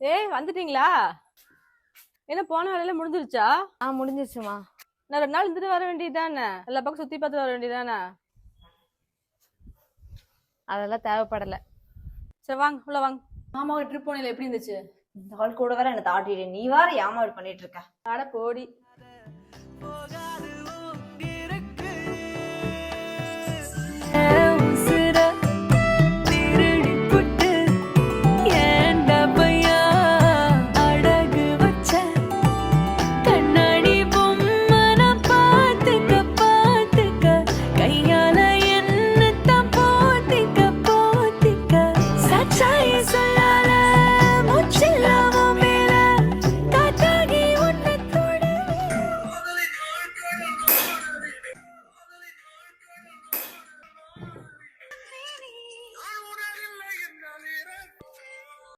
ஏய் வந்துட்டீங்களா? என்ன போன வேலையில முடிஞ்சிருச்சா? ஆ முடிஞ்சிருச்சுமா. நான் ரெண்டு நாள் இருந்துட்டு வர வேண்டியதானே எல்லா பக்கம் சுத்தி பார்த்துட்டு வர வேண்டியதானே அதெல்லாம் தேவைப்படல. சரி வாங்க உள்ள வாங்க. மாமாவை ட்ரிப் போனீங்க எப்படி இருந்துச்சு? இந்த ஆள் கூட வேற என்ன தாட்டிடு நீ வேற ஏமாறு பண்ணிட்டு இருக்க. அட போடி.